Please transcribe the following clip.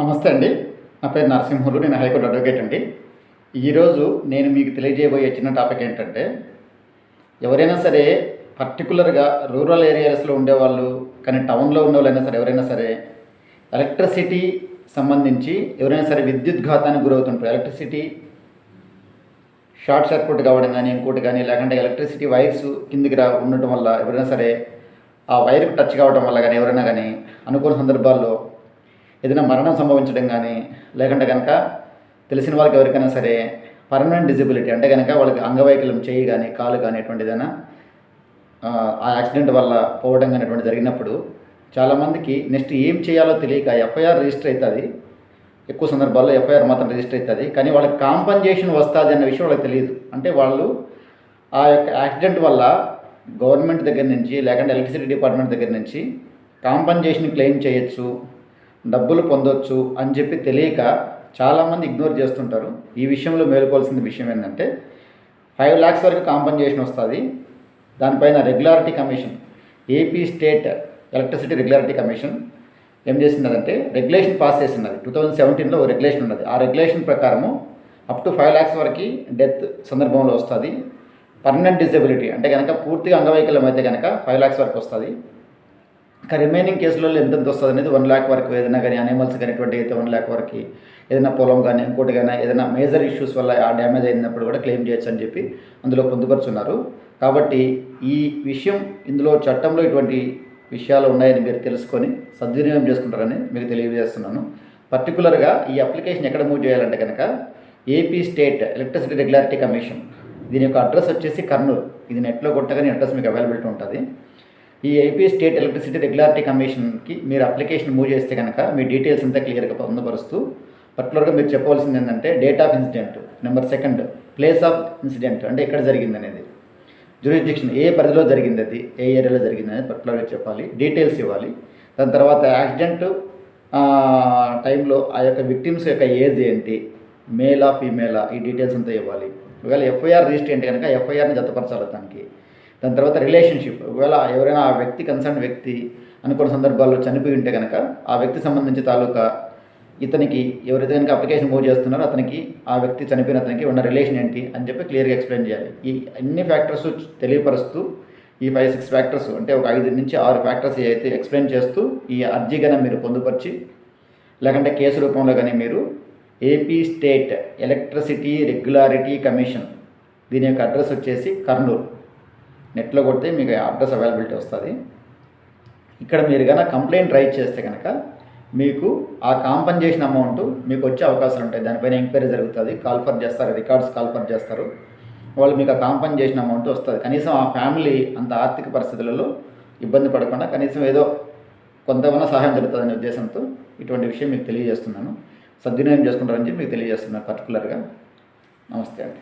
నమస్తే అండి. నా పేరు నరసింహులు నేను హైకోర్టు అడ్వకేట్ అండి. ఈరోజు నేను మీకు తెలియజేయబోయే చిన్న టాపిక్ ఏంటంటే ఎవరైనా సరే పర్టికులర్గా రూరల్ ఏరియాస్లో ఉండేవాళ్ళు కానీ టౌన్లో ఉన్న వాళ్ళైనా సరే ఎవరైనా సరే ఎలక్ట్రిసిటీ సంబంధించి ఎవరైనా సరే విద్యుత్ ఘాతానికి గురవుతుంటారు. ఎలక్ట్రిసిటీ షార్ట్ సర్క్యూట్ కావడం కానీ ఇంకోటి కానీ లేకుంటే ఎలక్ట్రిసిటీ వైర్స్ కిందికి రా ఉండటం వల్ల ఎవరైనా సరే ఆ వైర్కి టచ్ కావడం వల్ల కానీ ఎవరైనా కానీ అనుకోని సందర్భాల్లో ఏదైనా మరణం సంభవించడం కానీ లేకుంటే కనుక తెలిసిన వాళ్ళకి ఎవరికైనా సరే పర్మనెంట్ డిజబిలిటీ అంటే కనుక వాళ్ళకి అంగవైకల్యం చేయి కానీ కాలు కానీ అటువంటి ఏదైనా ఆ ఆ యాక్సిడెంట్ వల్ల పోవడం కానీ అటువంటి జరిగినప్పుడు చాలామందికి నెక్స్ట్ ఏం చేయాలో తెలియక ఎఫ్ఐఆర్ రిజిస్టర్ అవుతుంది ఎక్కువ సందర్భాల్లో ఎఫ్ఐఆర్ మాత్రం రిజిస్టర్ అవుతుంది కానీ వాళ్ళకి కాంపన్సేషన్ వస్తుంది అన్న విషయం వాళ్ళకి తెలియదు. అంటే వాళ్ళు ఆ యొక్క యాక్సిడెంట్ వల్ల గవర్నమెంట్ దగ్గర నుంచి లేకుంటే ఎలక్ట్రిసిటీ డిపార్ట్మెంట్ దగ్గర నుంచి కాంపన్సేషన్ క్లెయిమ్ చేయొచ్చు. డబ్బులు పొందొచ్చు అని చెప్పి తెలియక చాలామంది ఇగ్నోర్ చేస్తుంటారు. ఈ విషయంలో మేలుకోవాల్సిన విషయం ఏంటంటే ఫైవ్ ల్యాక్స్ వరకు కాంపన్సేషన్ వస్తుంది. దానిపైన regularity commission AP state electricity regularity commission ఏం చేసినదంటే రెగ్యులేషన్ పాస్ చేసినది టూ థౌజండ్ సెవెంటీన్లో రెగ్యులేషన్ ఉన్నది. ఆ రెగ్యులేషన్ ప్రకారము అప్ టు ఫైవ్ ల్యాక్స్ వరకు డెత్ సందర్భంలో వస్తుంది. పర్మనెంట్ డిజబిలిటీ అంటే కనుక పూర్తిగా అంగవైకల్యం అయితే కనుక ఫైవ్ ల్యాక్స్ వరకు వస్తుంది. ఇంకా రిమైనింగ్ కేసులలో ఎంత వస్తుంది అనేది వన్ ల్యాక్ వరకు ఏదైనా కానీ అనిమల్స్ కానీ అయితే వన్ ల్యాక్ వరకు ఏదైనా పొలం కానీ ఇంకోటి కానీ ఏదైనా మేజర్ ఇష్యూస్ వల్ల ఆ డ్యామేజ్ అయినప్పుడు కూడా క్లెయిమ్ చేయొచ్చు అని చెప్పి అందులో పొందుపరుచున్నారు. కాబట్టి ఈ విషయం ఇందులో చట్టంలో ఇటువంటి విషయాలు ఉన్నాయని మీరు తెలుసుకొని సద్వినియోగం చేసుకుంటారని మీకు తెలియజేస్తున్నాను. పర్టికులర్గా ఈ అప్లికేషన్ ఎక్కడ మూవ్ చేయాలంటే కనుక AP state electricity regularity commission దీని యొక్క అడ్రస్ వచ్చేసి కర్నూలు. ఇది నెట్లో కొట్టగానే అడ్రస్ మీకు అవైలబిలిటీ ఉంటుంది. ఈ ఏపీ స్టేట్ ఎలక్ట్రిసిటీ రెగ్యులారిటీ కమిషన్కి మీరు అప్లికేషన్ మూవ్ చేస్తే కనుక మీ డీటెయిల్స్ అంతా క్లియర్గా పొందపరుస్తూ పర్టికులర్గా మీరు చెప్పవలసింది ఏంటంటే date of incident number second place of incident అంటే ఎక్కడ జరిగింది అనేది. జ్యూరిస్డిక్షన్ ఏ పరిధిలో జరిగింది అది? ఏ ఏరియాలో జరిగింది అనేది పర్టికులర్గా చెప్పాలి. డీటెయిల్స్ ఇవ్వాలి. దాని తర్వాత యాక్సిడెంట్ టైంలో ఆ యొక్క విక్టిమ్స్ యొక్క ఏజ్ ఏంటి? మేలా ఫీమేలా ఈ డీటెయిల్స్ అంతా ఇవ్వాలి. ఒకవేళ ఎఫ్ఐఆర్ రిజిస్టర్ ఏంటి కనుక ఎఫ్ఐఆర్ని జతపరచాలి దానికి. దాని తర్వాత రిలేషన్షిప్. ఒకవేళ ఎవరైనా ఆ వ్యక్తి కన్సర్న్ వ్యక్తి అనుకున్న సందర్భాల్లో చనిపోయి ఉంటే కనుక ఆ వ్యక్తి సంబంధించి తాలూకా ఇతనికి ఎవరైతే కనుక అప్లికేషన్ మూవ్ చేస్తున్నారో అతనికి ఆ వ్యక్తి చనిపోయిన అతనికి ఉన్న రిలేషన్ ఏంటి అని చెప్పి క్లియర్గా ఎక్స్ప్లెయిన్ చేయాలి. ఈ అన్ని ఫ్యాక్టర్స్ తెలియపరుస్తూ ఈ ఫైవ్ సిక్స్ ఫ్యాక్టర్స్ అంటే ఒక ఐదు నుంచి ఆరు ఫ్యాక్టర్స్ అయితే ఎక్స్ప్లెయిన్ చేస్తూ ఈ అర్జీ మీరు పొందుపరిచి లేకంటే కేసు రూపంలో కానీ మీరు AP state electricity regularity commission దీని యొక్క అడ్రస్ వచ్చేసి కర్నూలు. నెట్లో కొడితే మీకు అడ్రస్ అవైలబిలిటీ వస్తుంది. ఇక్కడ మీరు కనుక కంప్లైంట్ రైట్ చేస్తే కనుక మీకు ఆ కాంపన్సేషన్ అమౌంట్ మీకు వచ్చే అవకాశాలు ఉంటాయి. దానిపైన ఎంక్వైరీ జరుగుతుంది. కాల్ఫర్ చేస్తారు. రికార్డ్స్ కాల్ఫర్ చేస్తారు. వాళ్ళు మీకు ఆ కాంపన్సేషన్ అమౌంట్ వస్తుంది. కనీసం ఆ ఫ్యామిలీ అంత ఆర్థిక పరిస్థితులలో ఇబ్బంది పడకుండా కనీసం ఏదో కొంతమన్నా సహాయం జరుగుతుందనే ఉద్దేశంతో ఇటువంటి విషయం మీకు తెలియజేస్తున్నాను. సద్వినియోగం చేసుకుంటారని చెప్పి మీకు తెలియజేస్తున్నాను పర్టికులర్గా నమస్తే అండి.